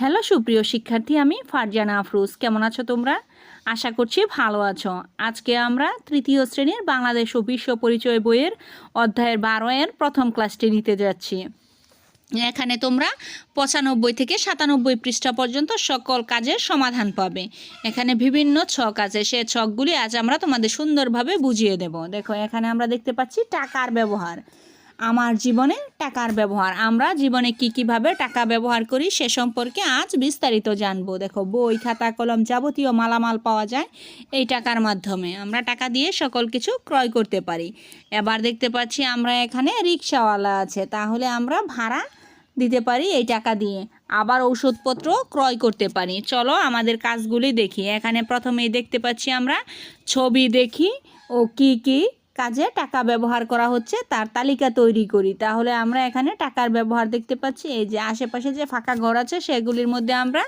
Hello, সুপ্রিয় শিক্ষার্থী, আমি ফারজানা আফরোজ। কেমন আছো তোমরা? আশা করছি ভালো আছো। আজকে আমরা তৃতীয় শ্রেণির বাংলাদেশ ও বিশ্ব পরিচয় বইয়ের অধ্যায়ের বারো এর প্রথম ক্লাসটি নিতে যাচ্ছি। এখানে তোমরা পঁচানব্বই থেকে সাতানব্বই পৃষ্ঠা পর্যন্ত সকল কাজের সমাধান পাবে। এখানে বিভিন্ন ছক আছে। সে ছকগুলি আজ আমরা তোমাদের সুন্দরভাবে বুঝিয়ে দেব। দেখো, এখানে আমরা দেখতে পাচ্ছি টাকার ব্যবহার। আমার জীবনে টাকার ব্যবহার। আমরা জীবনে কি, কীভাবে টাকা ব্যবহার করি সে সম্পর্কে আজ বিস্তারিত জানব। দেখো, বই, খাতা, কলম যাবতীয় মালামাল পাওয়া যায় এই টাকার মাধ্যমে। আমরা টাকা দিয়ে সকল কিছু ক্রয় করতে পারি। এবার দেখতে পাচ্ছি আমরা এখানে রিক্সাওয়ালা আছে। তাহলে আমরা ভাড়া দিতে পারি এই টাকা দিয়ে। আবার ঔষধপত্র ক্রয় করতে পারি। চলো আমাদের কাজগুলি দেখি। এখানে প্রথমেই দেখতে পাচ্ছি আমরা ছবি দেখি ও কি কি কাজে টাকা ব্যবহার করা হচ্ছে, তার তালিকা তৈরি করি। তাহলে আমরা এখানে টাকার ব্যবহার দেখতে পাচ্ছি। এই যে আশেপাশে যে ফাঁকা ঘর আছে, সেগুলির মধ্যে আমরা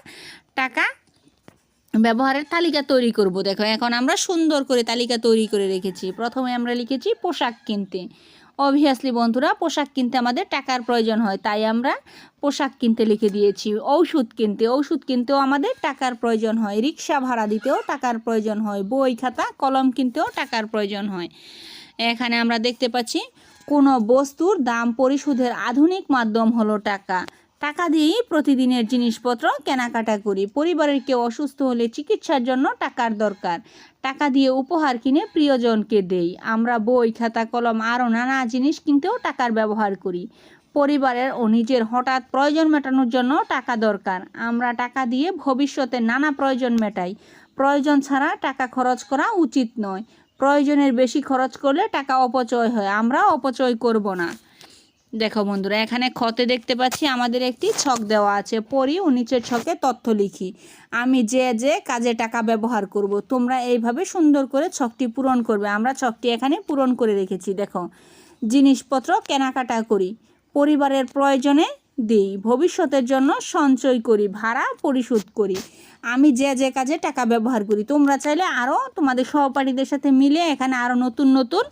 টাকা ব্যবহারের তালিকা তৈরি করব। দেখো, এখন আমরা সুন্দর করে তালিকা তৈরি করে রেখেছি। প্রথমে আমরা লিখেছি পোশাক কিনতে। অবভিয়াসলি বন্ধুরা, পোশাক কিনতে আমাদের টাকার প্রয়োজন হয়, তাই আমরা পোশাক কিনতে লিখে দিয়েছি। ঔষধ কিনতে ওষুধ কিনতেও আমাদের টাকার প্রয়োজন হয়। রিক্সা ভাড়া দিতেও টাকার প্রয়োজন হয়। বই খাতা, কলম কিনতেও টাকার প্রয়োজন হয়। এখানে আমরা দেখতে পাচ্ছি, কোনো বস্তুর দাম পরিশোধের আধুনিক মাধ্যম হলো টাকা। টাকা দিয়েই প্রতিদিনের জিনিসপত্র কেনাকাটা করি। পরিবারের কেউ অসুস্থ হলে চিকিৎসার জন্য টাকার দরকার। টাকা দিয়ে উপহার কিনে প্রিয়জনকে দেই। আমরা বই, খাতা, কলম, আরও নানা জিনিস কিনতেও টাকার ব্যবহার করি। পরিবারের ও নিজের হঠাৎ প্রয়োজন মেটানোর জন্য টাকা দরকার। আমরা টাকা দিয়ে ভবিষ্যতে নানা প্রয়োজন মেটাই। প্রয়োজন ছাড়া টাকা খরচ করা উচিত নয়। প্রয়োজনের বেশি খরচ করলে টাকা অপচয় হয়, আমরা অপচয় করব না। দেখো বন্ধুরা, এখানে খতে দেখতে পাচ্ছি, আমাদের একটি ছক দেওয়া আছে, পড়ি ও নিচের ছকে তথ্য লিখি। আমি যে যে কাজে টাকা ব্যবহার করব, তোমরা এইভাবে সুন্দর করে ছকটি পূরণ করবে। আমরা ছকটি এখানে পূরণ করে রেখেছি, দেখো। জিনিসপত্র কেনাকাটা করি, পরিবারের প্রয়োজনে দিই, ভবিষ্যতের জন্য সঞ্চয় করি, ভাড়া পরিশোধ করি। আমি যে যে কাজে টাকা ব্যবহার করি, তোমরা চাইলে আরও তোমাদের সহপাঠীদের সাথে মিলে এখানে আরও নতুন নতুন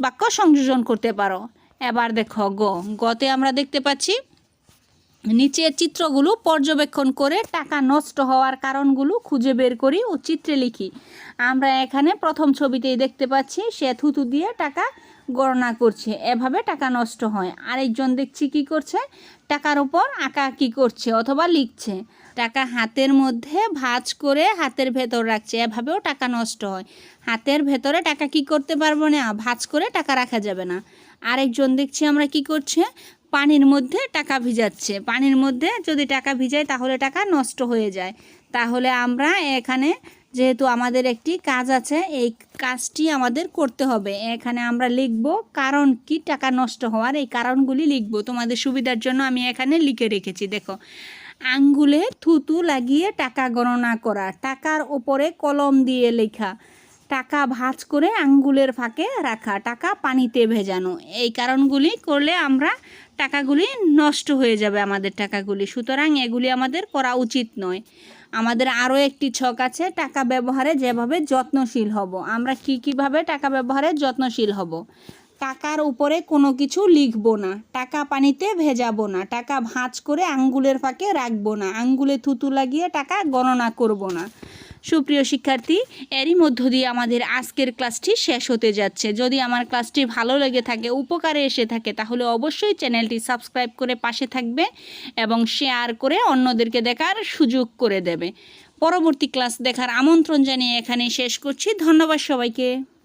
বাক্য সংযোজন করতে পারো। এবার দেখো গ, গতে আমরা দেখতে পাচ্ছি নিচের চিত্রগুলো পর্যবেক্ষণ করে টাকা নষ্ট হওয়ার কারণগুলো খুঁজে বের করি ও চিত্রে লিখি। আমরা এখানে প্রথম ছবিতেই দেখতে পাচ্ছি, সে থুতু দিয়ে টাকা গণনা করছে। এভাবে টাকা নষ্ট হয়। আরেকজন দেখছি কি করছে? টাকার উপর আঁকা কি করছে অথবা লিখছে। টাকা হাতের মধ্যে ভাঁজ করে হাতের ভেতর রাখছে। এভাবেও টাকা নষ্ট হয়। হাতের ভেতরে টাকা কি করতে পারব না? ভাঁজ করে টাকা রাখা যাবে না। আরেকজন দেখছি আমরা কি করছে? পানির মধ্যে টাকা ভিজাচ্ছে। পানির মধ্যে যদি টাকা ভিজায় তাহলে টাকা নষ্ট হয়ে যায়। তাহলে আমরা এখানে যেহেতু আমাদের একটি কাজ আছে, এই কাজটি আমাদের করতে হবে। এখানে আমরা লিখব কারণ কি, টাকা নষ্ট হওয়ার। এই কারণগুলি লিখব। তোমাদের সুবিধার জন্য আমি এখানে লিখে রেখেছি, দেখো। আঙ্গুলে থুতু লাগিয়ে টাকা গণনা করা, টাকার ওপরে কলম দিয়ে লেখা, টাকা ভাঁজ করে আঙ্গুলের ফাঁকে রাখা, টাকা পানিতে ভেজানো। এই কারণগুলি করলে আমরা টাকাগুলি নষ্ট হয়ে যাবে আমাদের টাকাগুলি। সুতরাং এগুলি আমাদের করা উচিত নয়। আমাদের আরও একটি ছক আছে, টাকা ব্যবহারে যেভাবে যত্নশীল হব। আমরা কি কীভাবে টাকা ব্যবহারে যত্নশীল হব? টাকার উপরে কোনো কিছু লিখব না, টাকা পানিতে ভেজাবো না, টাকা ভাঁজ করে আঙ্গুলের ফাঁকে রাখব না, আঙ্গুলে থুতু লাগিয়ে টাকা গণনা করব না। সুপ্রিয় শিক্ষার্থী, এরই মধ্য দিয়ে আমাদের আজকের ক্লাসটি শেষ হতে যাচ্ছে। যদি আমার ক্লাসটি ভালো লেগে থাকে, উপকারে এসে থাকে, তাহলে অবশ্যই চ্যানেলটি সাবস্ক্রাইব করে পাশে থাকবে এবং শেয়ার করে অন্যদেরকে দেখার সুযোগ করে দেবে। পরবর্তী ক্লাস দেখার আমন্ত্রণ জানিয়ে এখানে শেষ করছি। ধন্যবাদ সবাইকে।